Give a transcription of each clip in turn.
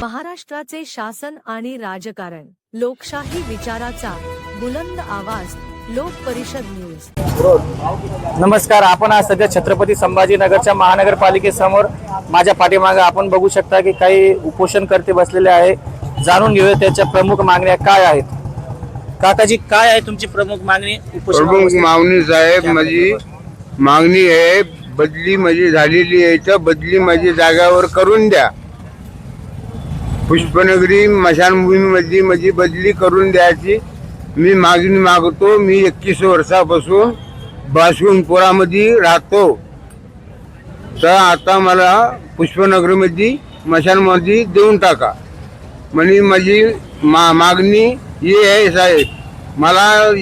महाराष्ट्राचे शासन आणि राजकारण लोकशाही विचाराचा बुलंद आवाज लोक परिषद न्यूज. नमस्कार आपण आज सध्या छत्रपती संभाजीनगरच्या महानगरपालिकेसमोर माझ्या पाठीमागे आपण बघू शकता की काही उपोषणकर्ते बसलेले आहे. जाणून घेऊया त्याच्या प्रमुख मागण्या काय आहेत. काकाजी काय आहे तुमची प्रमुख मागणी? प्रमुख उपोषण मागणी साहेब माझी मागणी आहे बदली माझी झालेली आहे तर बदली माझी जागावर करून द्या. पुष्पनगरी मशानभूमीमध्ये माझी बदली करून द्यायची. मी मागणी मागतो मी एकवीस वर्षापासून बासुनपुरामध्ये राहतो. तर आता मला पुष्पनगरीमध्ये मशानमध्ये देऊन टाका. म्हणजे माझी मा मागणी ही आहे साहेब. मला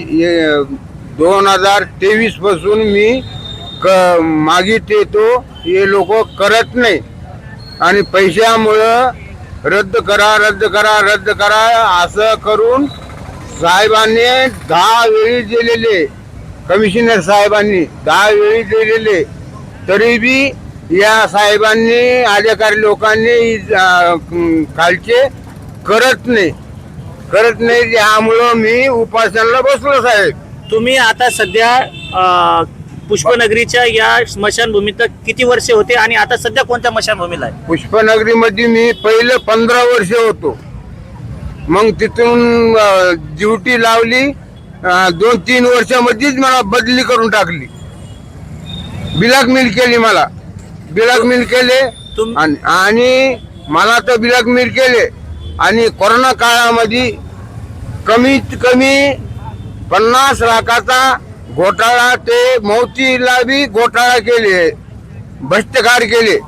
दोन हजार तेवीसपासून मी क मागित येतो हे लोक करत नाही. आणि पैशामुळं रद्द करा रद्द करा रद्द करा असं करून साहेबांनी दहा वेळी दिलेले कमिशनर साहेबांनी दहा वेळी दिलेले तरी बी या साहेबांनी अधिकारी लोकांनी खालचे करत नाही. करत नाही त्यामुळं मी उपासनाला बसलो साहेब. तुम्ही आता सध्या पुष्पनगरीच्या या स्मशानभूमीत किती वर्षे होते आणि आता सध्या कोणत्या स्मशानभूमीला आहे? पुष्पनगरीमध्ये मी पहिलं पंधरा वर्ष होतो. मग तिथून ड्युटी लावली अं, दोन तीन वर्षामध्येच मला बदली करून टाकली. बिलाक मिल केली मला. बिलाक मिल केले तुम- आणि- आणि मला तर बिलाक मिल केले. आणि कोरोना काळामध्ये कमीत कमी पन्नास लाखाचा घोटाळा ते मौतीला बी घोटाळा केले. भ्रष्टकार केले.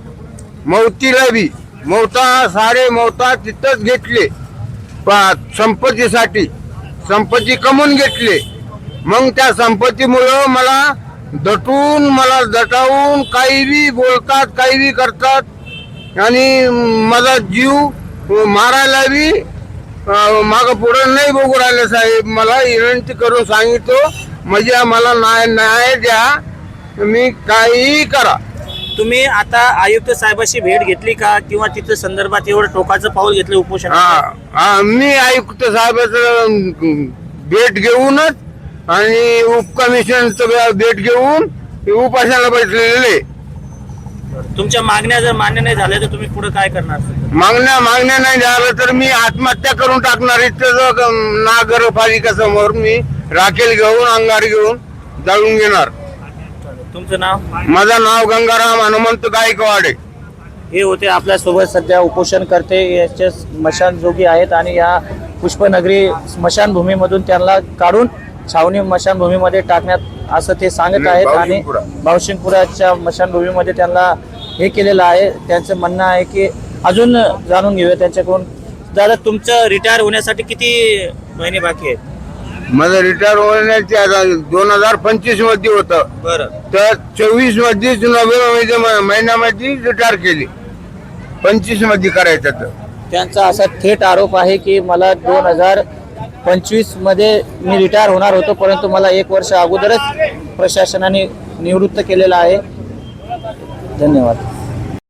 मौतीला बी. मौता सारे मौता तिथंच घेतले. संपत्तीसाठी. संपत्ती कमवून घेतले. मग त्या संपत्तीमुळं मला दटून मला दटावून काही बी बोलतात काही बी करतात. आणि माझा जीव मारायला बी माग पुढं नाही बघू राहिले साहेब. मला विनंती करून सांगितलं. म्हणजे मला न्याय न्याय द्या. मी काहीही करा. तुम्ही आता आयुक्त साहेबाशी भेट घेतली का? किंवा तिथं संदर्भात एवढं टोकाचं पाऊल घेतलं उपोषण? हा हा, मी आयुक्त साहेबाचं भेट घेऊनच आणि उपकमिशनचं भेट घेऊन उपासनाला बसलेले. तुमच्या मागण्या जर मान्य नाही झाल्या तर तुम्ही पुढे काय करणार? मागण्या मागण्या नाही झालं तर मी आत्महत्या करून टाकणार. इथं नागरपालिका समोर मी राखेल घेऊन अंगार घेऊन जाळून घेणार. तुमचं नाव? माझं नाव गंगाराम हनुमंत गायकवाड हे होते आपल्यासोबत सध्या उपोषण करते. याचे स्मशानजोगी आहेत आणि या पुष्पनगरी स्मशानभूमीमधून त्यांना काढून छावणी स्मशानभूमीमध्ये टाकण्यात असं ते सांगत आहेत. आणि भावशिंगपुरा. भावशिंगपुराच्या स्मशानभूमीमध्ये त्यांना हे केलेलं आहे. त्यांचं म्हणणं आहे की अजून जाणून घेऊया त्यांच्याकडून. दादा तुमचं रिटायर होण्यासाठी किती महिने बाकी आहेत? माझं रिटायर होण्याचे आता दोन हजार पंचवीसमध्ये होतं. बरं. तर चोवीसमध्ये नोव्हेंबर महिन्यामध्ये रिटायर केली. पंचवीसमध्ये करायचं तर. त्यांचा असा थेट आरोप आहे की मला दोन हजार पंचवीसमध्ये मी रिटायर होणार होतो परंतु मला एक वर्ष अगोदरच प्रशासनाने निवृत्त केलेलं आहे. धन्यवाद.